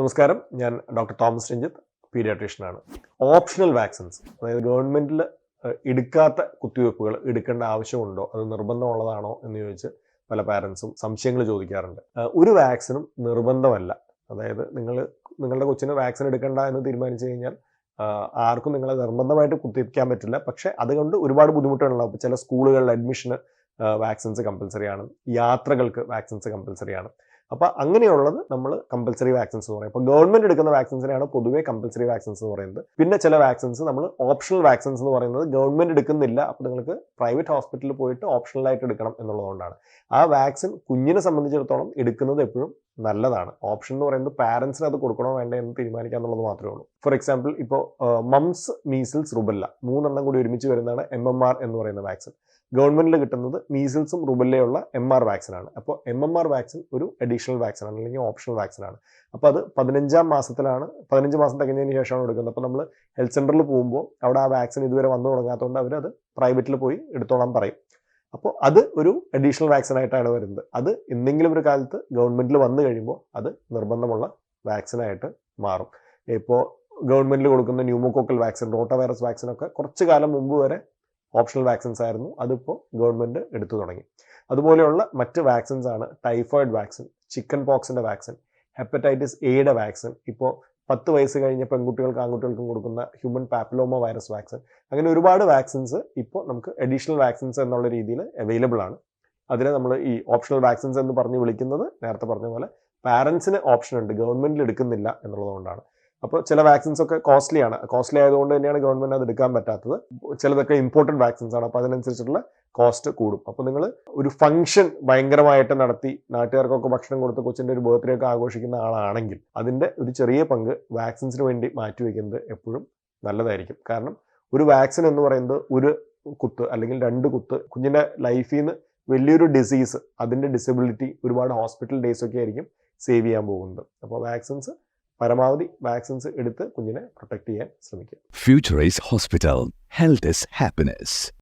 നമസ്കാരം. ഞാൻ doctor Thomas Ranjith പീഡിയാട്രീഷ്യനാണ്. ഓപ്ഷണൽ വാക്സിൻസ് അതായത് ഗവൺമെന്റിൽ എടുക്കാത്ത കുത്തിവയ്പ്പുകൾ എടുക്കേണ്ട ആവശ്യമുണ്ടോ? അത് നിർബന്ധമുള്ളതാണോ എന്ന് ചോദിച്ച് പല പാരൻസും സംശയങ്ങൾ ചോദിക്കാറുണ്ട്. ഒരു വാക്സിനും നിർബന്ധമല്ല. അതായത് നിങ്ങൾ നിങ്ങളുടെ കൊച്ചിന് വാക്സിൻ എടുക്കണ്ട എന്ന് തീരുമാനിച്ചു കഴിഞ്ഞാൽ ആർക്കും നിങ്ങളെ നിർബന്ധമായിട്ട് കുത്തിവയ്ക്കാൻ പറ്റില്ല. പക്ഷേ അതുകൊണ്ട് ഒരുപാട് ബുദ്ധിമുട്ടുകളുണ്ടാവും. ഇപ്പോൾ ചില സ്കൂളുകളിൽ അഡ്മിഷന് വാക്സിൻസ് കമ്പൽസറി ആണ്. യാത്രകൾക്ക് വാക്സിൻസ് കമ്പൽസറി ആണ്. അപ്പോൾ അങ്ങനെയുള്ളത് നമ്മൾ കമ്പൽസറി വാക്സിൻസ് എന്ന് പറയും. അപ്പോൾ ഗവൺമെന്റ് എടുക്കുന്ന വാക്സിൻസിനെയാണ് പൊതുവേ കമ്പൽസറി വാക്സിൻസ് എന്ന് പറയുന്നത്. പിന്നെ ചില വാക്സിൻസ് നമ്മൾ ഓപ്ഷണൽ വാക്സിൻസ് എന്ന് പറയുന്നത് ഗവൺമെന്റ് എടുക്കുന്നില്ല. അപ്പോൾ നിങ്ങൾക്ക് പ്രൈവറ്റ് ഹോസ്പിറ്റലിൽ പോയിട്ട് ഓപ്ഷണൽ ആയിട്ട് എടുക്കണം എന്നുള്ളതുകൊണ്ടാണ്. ആ വാക്സിൻ കുഞ്ഞിനെ സംബന്ധിച്ചിടത്തോളം എടുക്കുന്നത് എപ്പോഴും നല്ലതാണ്. ഓപ്ഷൻ എന്ന് പറയുന്നത് പാരൻസിന് അത് കൊടുക്കണോ വേണ്ട എന്ന് തീരുമാനിക്കുക എന്നുള്ളത് മാത്രമേ ഉള്ളൂ. ഫോർ എക്സാമ്പിൾ ഇപ്പോൾ മംസ് മീസിൽസ് റുബല്ല മൂന്നെണ്ണം കൂടി ഒരുമിച്ച് വരുന്നതാണ് എം എം ആർ എന്ന് പറയുന്ന വാക്സിൻ ഗവൺമെന്റിൽ കിട്ടുന്നത് മീസിൽസും റുബല്ലയുള്ള എം ആർ വാക്സിൻ ആണ്. അപ്പോൾ എം എം ആർ വാക്സിൻ ഒരു അഡീഷണൽ വാക്സിൻ ആണ് അല്ലെങ്കിൽ ഓപ്ഷണൽ വാക്സിൻ ആണ്. അപ്പോൾ അത് പതിനഞ്ചാം മാസത്തിലാണ് പതിനഞ്ച് മാസം തികഞ്ഞതിന് ശേഷമാണ് എടുക്കുന്നത്. അപ്പോൾ നമ്മൾ ഹെൽത്ത് സെന്ററിൽ പോകുമ്പോൾ അവിടെ ആ വാക്സിൻ ഇതുവരെ വന്നു തുടങ്ങാത്തതുകൊണ്ട് അവരത് പ്രൈവറ്റിൽ പോയി എടുത്തോളാൻ പറയും. അപ്പോൾ അത് ഒരു അഡീഷണൽ വാക്സിൻ ആയിട്ടാണ് വരുന്നത്. അത് എന്തെങ്കിലും ഒരു കാലത്ത് ഗവൺമെന്റിൽ വന്നു കഴിയുമ്പോൾ അത് നിർബന്ധമുള്ള വാക്സിനായിട്ട് മാറും. ഇപ്പോൾ ഗവൺമെന്റിൽ കൊടുക്കുന്ന pneumococcal vaccine rotavirus vaccine ഒക്കെ കുറച്ച് കാലം മുമ്പ് വരെ ഓപ്ഷണൽ വാക്സിൻസ് ആയിരുന്നു. അതിപ്പോൾ ഗവൺമെന്റ് എടുത്തു തുടങ്ങി. അതുപോലെയുള്ള മറ്റ് വാക്സിൻസ് ആണ് ടൈഫോയിഡ് വാക്സിൻ ചിക്കൻ പോക്സിന്റെ വാക്സിൻ ഹെപ്പറ്റൈറ്റിസ് എയുടെ വാക്സിൻ ഇപ്പോൾ പത്ത് വയസ്സ് കഴിഞ്ഞ പെൺകുട്ടികൾക്കും ആൺകുട്ടികൾക്കും കൊടുക്കുന്ന ഹ്യൂമൻ പാപ്പിലോമ വൈറസ് വാക്സിൻ അങ്ങനെ ഒരുപാട് വാക്സിൻസ് ഇപ്പോൾ നമുക്ക് അഡീഷണൽ വാക്സിൻസ് എന്നുള്ള രീതിയിൽ അവൈലബിൾ ആണ്. അതിനെ നമ്മൾ ഈ ഓപ്ഷണൽ വാക്സിൻസ് എന്ന് പറഞ്ഞ് വിളിക്കുന്നത് നേരത്തെ പറഞ്ഞ പോലെ പാരൻസിന് ഓപ്ഷൻ ഉണ്ട്. ഗവൺമെന്റിൽ എടുക്കുന്നില്ല എന്നുള്ളതുകൊണ്ടാണ്. അപ്പോൾ ചില വാക്സിൻസ് ഒക്കെ കോസ്റ്റ്ലി ആണ്. കോസ്റ്റ്ലി ആയതുകൊണ്ട് തന്നെയാണ് ഗവൺമെന്റ് അത് എടുക്കാൻ പറ്റാത്തത്. ചിലതൊക്കെ ഇമ്പോർട്ടന്റ് വാക്സിൻസ് ആണ്. അപ്പോൾ അതിനനുസരിച്ചുള്ള കോസ്റ്റ് കൂടും. അപ്പോൾ നിങ്ങൾ ഒരു ഫംഗ്ഷൻ ഭയങ്കരമായിട്ട് നടത്തി നാട്ടുകാർക്കൊക്കെ ഭക്ഷണം കൊടുത്ത് കൊച്ചിന്റെ ഒരു ബർത്ത്ഡേ ഒക്കെ ആഘോഷിക്കുന്ന ആളാണെങ്കിൽ അതിന്റെ ഒരു ചെറിയ പങ്ക് വാക്സിൻസിന് വേണ്ടി മാറ്റിവെക്കുന്നത് എപ്പോഴും നല്ലതായിരിക്കും. കാരണം ഒരു വാക്സിൻ എന്ന് പറയുന്നത് ഒരു കുത്ത് അല്ലെങ്കിൽ രണ്ട് കുത്ത് കുഞ്ഞിന്റെ ലൈഫിൽ നിന്ന് വലിയൊരു ഡിസീസ് അതിന്റെ ഡിസബിലിറ്റി ഒരുപാട് ഹോസ്പിറ്റൽ ഡേയ്സ് ഒക്കെ ആയിരിക്കും സേവ് ചെയ്യാൻ പോകുന്നത്. അപ്പോൾ വാക്സിൻസ് പരമാവധി വാക്സിൻസ് എടുത്ത് കുഞ്ഞിനെ പ്രൊട്ടക്ട് ചെയ്യാൻ ശ്രമിക്കുക futurise hospital health is happiness.